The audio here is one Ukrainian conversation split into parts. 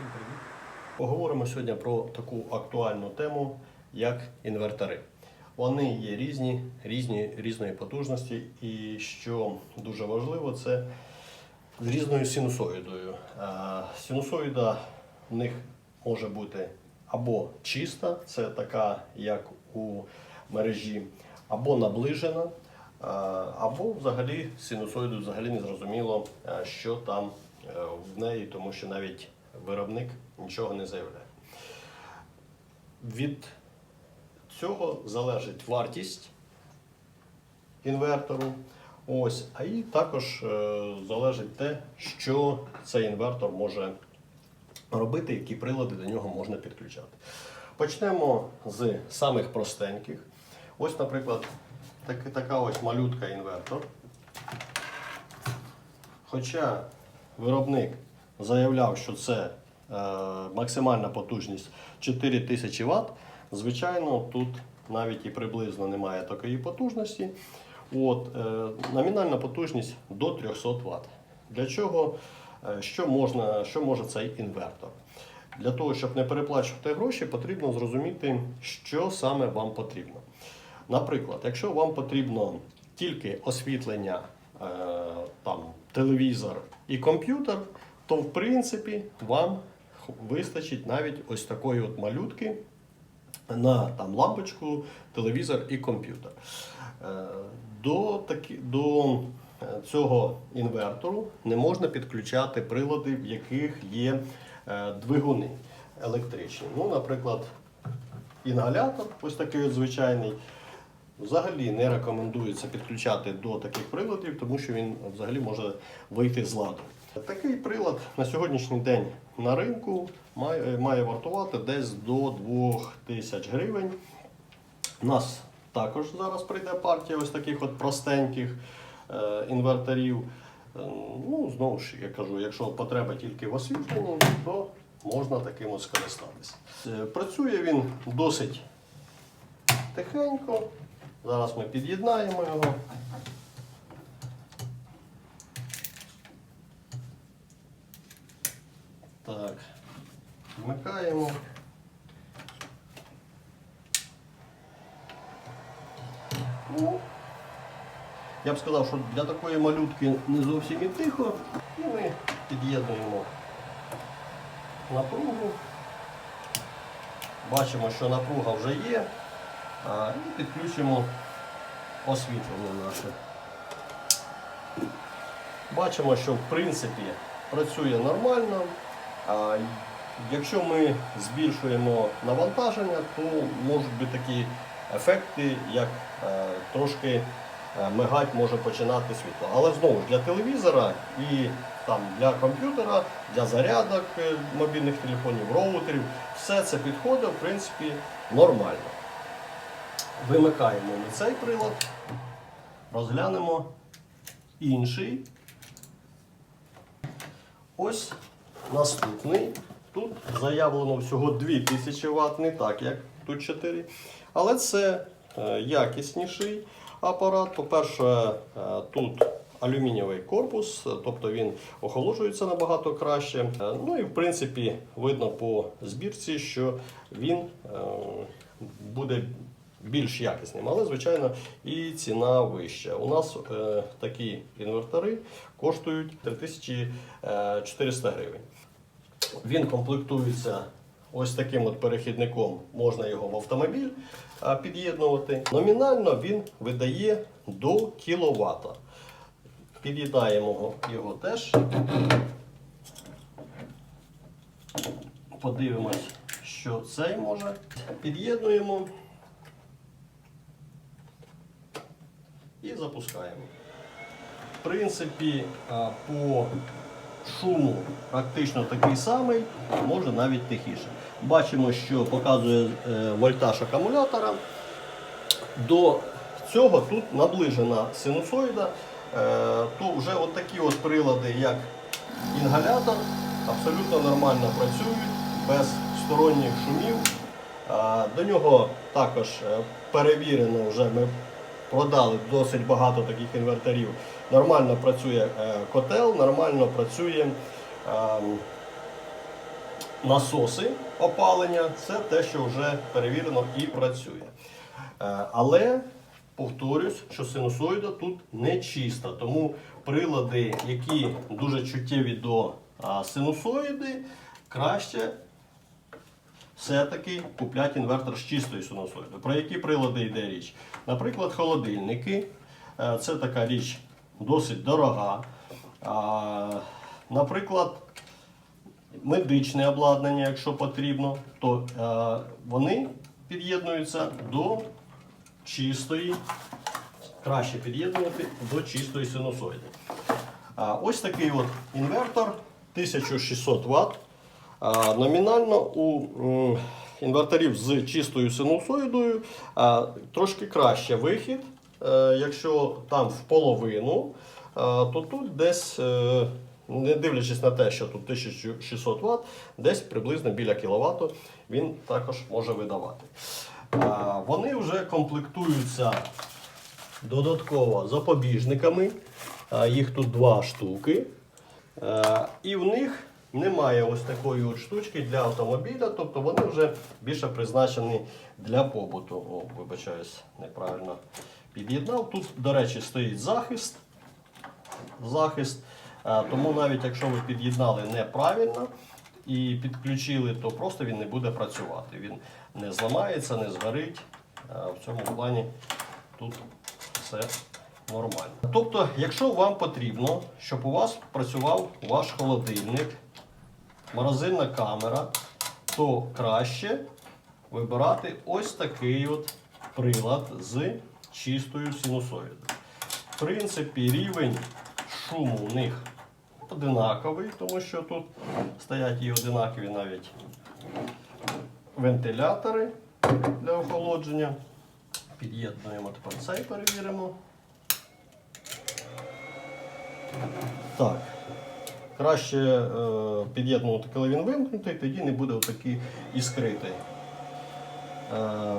Всім привіт. Поговоримо сьогодні про таку актуальну тему, як інвертори. Вони є різні, різні різної потужності, і що дуже важливо, це з різною синусоїдою. Синусоїда в них може бути або чиста, це така, як у мережі, або наближена, або взагалі синусоїду взагалі не зрозуміло, що там е, в неї, тому що навіть виробник нічого не заявляє. Від цього залежить вартість інвертору. Ось, а і також е, залежить те, що цей інвертор може робити, які прилади до нього можна підключати. Почнемо з самих простеньких. Ось, наприклад, так, така ось малютка інвертор. Хоча виробник заявляв, що це е, максимальна потужність 4000 Вт, звичайно, тут навіть і приблизно немає такої потужності. От, е, номінальна потужність до 300 Вт. Для чого? Е, Що, можна, що може цей інвертор? Для того, щоб не переплачувати гроші, потрібно зрозуміти, що саме вам потрібно. Наприклад, якщо вам потрібно тільки освітлення, там, телевізор і комп'ютер, то в принципі вам вистачить навіть ось такої от малютки на там, лампочку, телевізор і комп'ютер. Е, До, такі, до е, цього інвертору не можна підключати прилади, в яких є е, двигуни електричні. Ну, наприклад, інгалятор, ось такий от звичайний. Взагалі не рекомендується підключати до таких приладів, тому що він взагалі може вийти з ладу. Такий прилад на сьогоднішній день на ринку має, має вартувати десь до 2000 гривень. У нас також зараз прийде партія ось таких от простеньких е, інверторів. Е, Ну, знову ж я кажу, якщо потреба тільки в освітленні, то можна таким от скористатися. Е, Працює він досить тихенько. Зараз ми під'єднаємо його. Так, вмикаємо. Ну, я б сказав, що для такої малютки не зовсім і тихо. І ми під'єднуємо напругу. Бачимо, що напруга вже є. А, і підключимо освітлення наше. Бачимо, що в принципі працює нормально. Якщо ми збільшуємо навантаження, то можуть бути такі ефекти, як е, трошки е, мигать може починати світло. Але знову ж для телевізора і там, для комп'ютера, для зарядок е, мобільних телефонів, роутерів, все це підходить в принципі нормально. Вимикаємо ми цей прилад, розглянемо інший. Ось наступний. Тут заявлено всього 2000 Вт, не так, як тут 4. Але це е, якісніший апарат. По-перше, е, тут алюмінієвий корпус, тобто він охолоджується набагато краще. Е, Ну і в принципі видно по збірці, що він буде більш якісним, але звичайно і ціна вища. У нас е, такі інвертори коштують 3400 гривень. Він комплектується ось таким от перехідником, можна його в автомобіль під'єднувати. Номінально він видає до кіловата. Під'єднаємо його теж. Подивимось, що цей може. Під'єднуємо і запускаємо. В принципі, по шуму практично такий самий, може навіть тихіше. Бачимо, що показує е, вольтаж акумулятора. До цього тут наближена синусоїда, е, то вже от такі от прилади, як інгалятор, абсолютно нормально працюють, без сторонніх шумів. До нього також е, перевірено вже ми продали досить багато таких інверторів. Нормально працює е, котел, нормально працює ем, насоси опалення це те, що вже перевірено і працює. Е, Але повторюсь, що синусоїда тут не чиста, тому прилади, які дуже чуттєві до синусоїди, краще все-таки куплять інвертор з чистою синусоїдою. Про які прилади йде річ? Наприклад, холодильники. Е, Це така річ досить дорога. Наприклад, медичне обладнання, якщо потрібно, то е, вони під'єднуються до чистої, краще під'єднувати до чистої синусоїди. Ось такий от інвертор 1600 Вт. Номінально у інверторів з чистою синусоїдою трошки краще вихід. Е, якщо там в половину, то тут десь, е, не дивлячись на те, що тут 1600 Вт, десь приблизно біля кВт він також може видавати. Вони вже комплектуються додатково запобіжниками. Їх тут два штуки. Е, І в них немає ось такої от штучки для автомобіля, тобто вони вже більше призначені для побуту. О, вибачаюсь, неправильно під'єднав. Тут, до речі, стоїть захист. захист. Е, Тому навіть якщо ви під'єднали неправильно і підключили, то просто він не буде працювати. Він не зламається, не згорить. Е, В цьому плані тут все нормально. Тобто, якщо вам потрібно, щоб у вас працював ваш холодильник, морозильна камера, то краще вибирати ось такий от прилад з чистою синусоїдою. В принципі, рівень шуму у них одинаковий, тому що тут стоять і одинакові навіть вентилятори для охолодження. Під'єднуємо тепер цей перевіримо. Так. Краще е, під'єднувати, коли він вимкнутий, тоді не буде отакий іскритий. Е,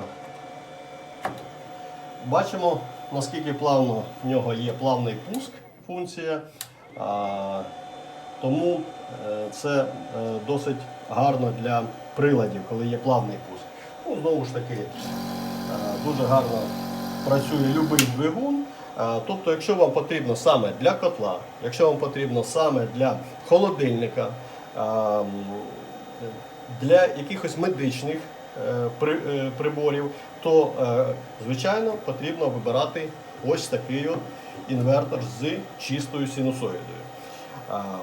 бачимо, наскільки плавно в нього є плавний пуск функція. Тому е, це досить гарно для приладів, коли є плавний пуск. Ну, знову ж таки, дуже гарно працює будь-який двигун. Тобто, якщо вам потрібно саме для котла, якщо вам потрібно саме для холодильника, для якихось медичних е, е, приборів, то е, звичайно потрібно вибирати ось такий от інвертор з чистою синусоїдою.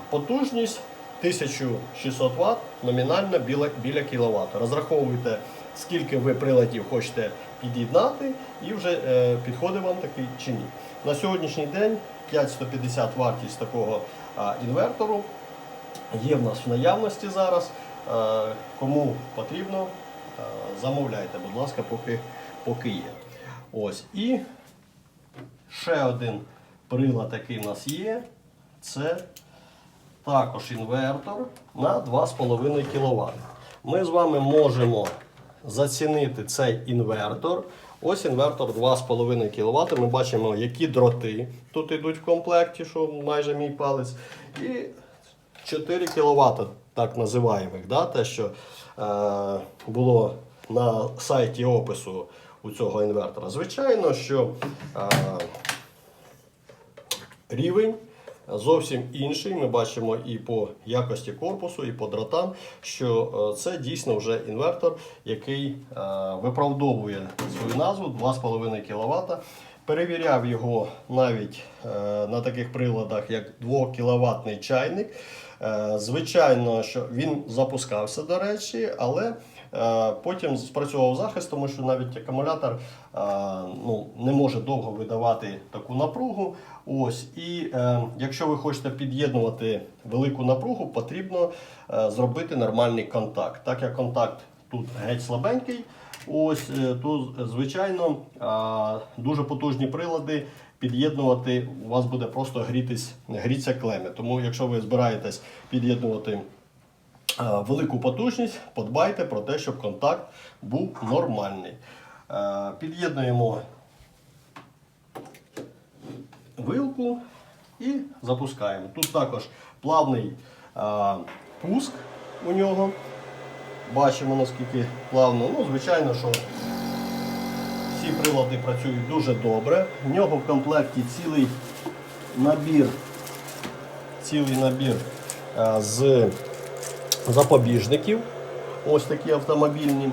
Потужність 1600 Вт, номінально біля, кВт. Розраховуйте, скільки ви приладів хочете під'єднати, і вже е, підходить вам такий чи ні. На сьогоднішній день 5150 вартість такого інвертору є в нас в наявності зараз. Е, Кому потрібно, е, замовляйте, будь ласка, поки, поки є. Ось. І ще один прилад, який в нас є, це також інвертор на 2,5 кВт. Ми з вами можемо зацінити цей інвертор. Ось інвертор 2,5 кВт. Ми бачимо, які дроти тут йдуть в комплекті, що майже мій палець. І 4 кВт, так називаємих, да? те, що е, було на сайті опису у цього інвертора. Звичайно, що е, рівень зовсім інший. Ми бачимо і по якості корпусу, і по дротам, що е, це дійсно вже інвертор, який е, виправдовує свою назву 2,5 кВт. Перевіряв його навіть е, на таких приладах, як 2 кВт чайник. Звичайно, що він запускався, до речі, але потім спрацьовував захист, тому що навіть акумулятор е, ну, не може довго видавати таку напругу. Ось, і е, якщо ви хочете під'єднувати велику напругу, потрібно е, зробити нормальний контакт. Так як контакт тут геть слабенький, ось е, то звичайно е, дуже потужні прилади під'єднувати, у вас буде просто грітись, гріться клеми. Тому, якщо ви збираєтесь під'єднувати е, велику потужність, подбайте про те, щоб контакт був нормальний. Е, Під'єднуємо вилку і запускаємо. Тут також плавний е, пуск у нього. Бачимо наскільки плавно. Ну, звичайно, що всі прилади працюють дуже добре. В нього в комплекті цілий набір, цілий набір е, з запобіжників. Ось такі автомобільні.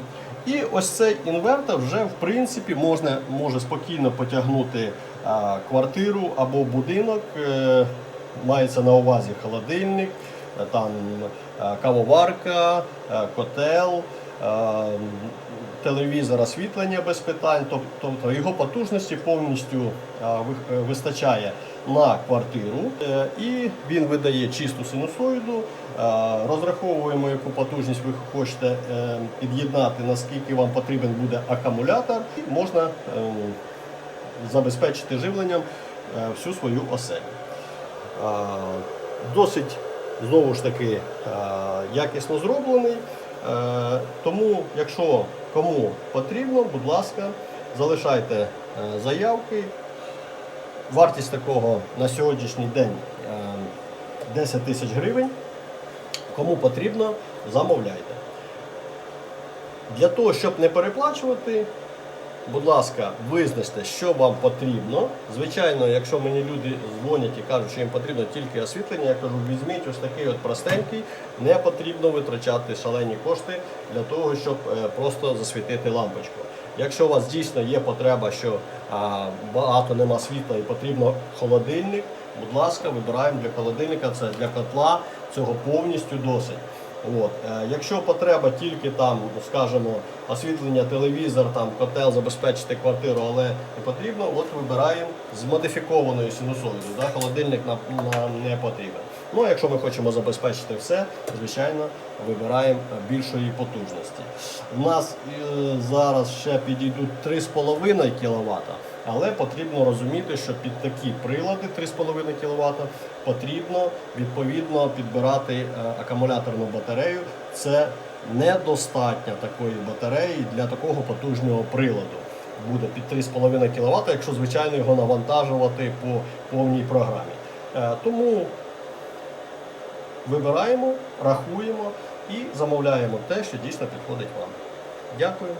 І ось цей інвертор вже в принципі можна, може спокійно потягнути а, квартиру або будинок. Е, мається на увазі холодильник, е, там е, кавоварка, е, котел, телевізор, освітлення без питань. Тоб- Тобто його потужності повністю е, вистачає на квартиру. Е, І він видає чисту синусоїду. Розраховуємо, яку потужність ви хочете е, під'єднати, наскільки вам потрібен буде акумулятор, і можна забезпечити живленням всю свою оселю. Досить знову ж таки якісно зроблений. Тому, якщо кому потрібно, будь ласка, залишайте е, заявки. Вартість такого на сьогоднішній день е, 10 тисяч гривень. Кому потрібно, замовляйте. Для того, щоб не переплачувати, будь ласка, визначте, що вам потрібно. Звичайно, якщо мені люди дзвонять і кажуть, що їм потрібно тільки освітлення, я кажу, візьміть ось такий от простенький, не потрібно витрачати шалені кошти для того, щоб е, просто засвітити лампочку. Якщо у вас дійсно є потреба, що багато нема світла і потрібно холодильник, будь ласка, вибираємо для холодильника, це для котла, цього повністю досить. От. Е, Якщо потреба тільки там, скажімо, освітлення, телевізор, там, котел, забезпечити квартиру, але не потрібно, от вибираємо з модифікованою синусоїдою. Да? Холодильник нам не потрібен. Ну, а якщо ми хочемо забезпечити все, звичайно, вибираємо більшої потужності. У нас е, зараз ще підійдуть 3,5 кВт, але потрібно розуміти, що під такі прилади 3,5 кВт потрібно відповідно підбирати е, акумуляторну батарею. Це недостатньо такої батареї для такого потужного приладу. Буде під 3,5 кВт, якщо звичайно його навантажувати по повній програмі. Е, Тому вибираємо, рахуємо і замовляємо те, що дійсно підходить вам. Дякую.